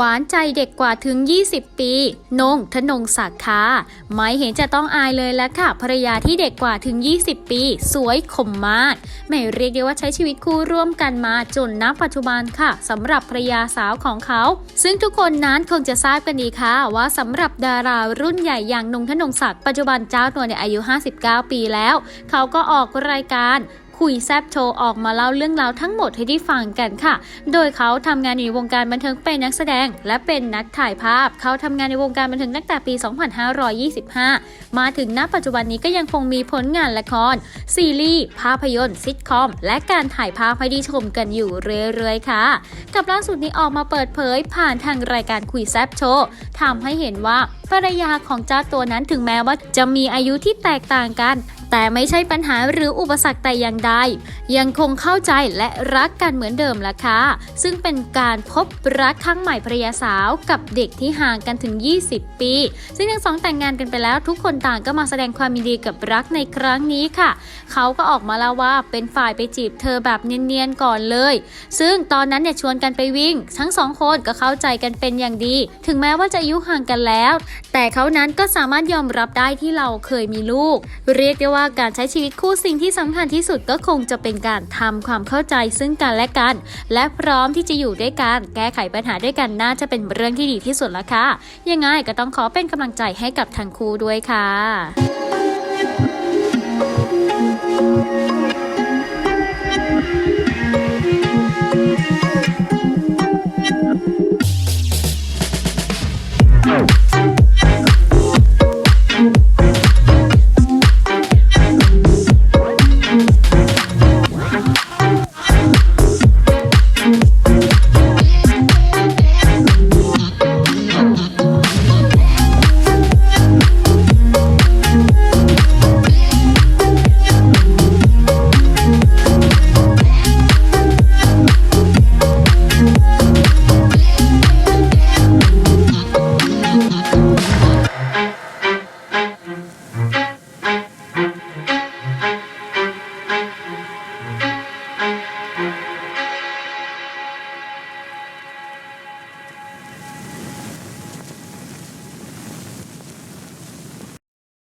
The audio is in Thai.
หวานใจเด็กกว่าถึง 20 ปี นงธนงศักดิ์ค่ะไม่เห็นจะต้องอายเลยแล้วค่ะ ภรรยาที่เด็กกว่าถึง 20 ปี สวยคมมากไม่เรียกได้ว่าใช้ชีวิตคู่ร่วมกันมาจนณปัจจุบันค่ะสำหรับภรรยาสาวของเขา ซึ่งทุกคนนั้นคงจะทราบกันดีค่ะ ว่าสำหรับดารารุ่นใหญ่อย่างนงธนงศักดิ์ปัจจุบันเจ้าตัวเนี่ยอายุ 59 ปีแล้ว เขาก็ออกรายการ คุยแซบโชว์ออกมาเล่าเรื่องราวทั้งหมดให้ได้ฟังกันค่ะ โดยเขาทำงานในวงการบันเทิงเป็นนักแสดง และเป็นนักถ่ายภาพ เขาทำงานในวงการบันเทิงตั้งแต่ปี 2525 มาถึงณปัจจุบันนี้ก็ยังคงมีผลงานละคร ซีรีส์ ภาพยนตร์ซิทคอม และการถ่ายภาพให้ได้ชมกันอยู่เรื่อยๆค่ะ กับล่าสุดนี้ออกมาเปิดเผยผ่านทางรายการคุยแซบโชว์ทำให้เห็นว่าภรรยาของเจ้าตัวนั้นถึงแม้ว่าจะมีอายุที่แตกต่างกัน แต่ไม่ใช่ปัญหาหรืออุปสรรคแต่อย่างใด ยังคงเข้าใจและรักกันเหมือนเดิมละค่ะ ซึ่งเป็นการพบรักครั้งใหม่ภรรยาสาวกับเด็กที่ห่างกันถึง 20 ปี ซึ่งทั้งสองแต่งงานกันไปแล้วทุกคนต่างก็มาแสดงความยินดีกับรักในครั้งนี้ค่ะ เขาก็ออกมาเล่าว่าเป็นฝ่ายไปจีบเธอแบบเนียนๆก่อนเลย ซึ่งตอนนั้นเนี่ยชวนกันไปวิ่ง ทั้งสองคนก็เข้าใจกันเป็นอย่างดี ถึงแม้ว่าจะอายุห่างกันแล้ว แต่เขานั้นก็สามารถยอมรับได้ที่เราเคยมีลูก เรียกได้ว่าว่าการใช้ชีวิตคู่สิ่งที่สำคัญที่สุดก็คงจะเป็นการทำความเข้าใจซึ่งกันและกัน และพร้อมที่จะอยู่ด้วยกันแก้ไขปัญหาด้วยกันน่าจะเป็นเรื่องที่ดีที่สุดละค่ะยังไงก็ต้องขอเป็นกำลังใจให้กับทั้งคู่ด้วยค่ะ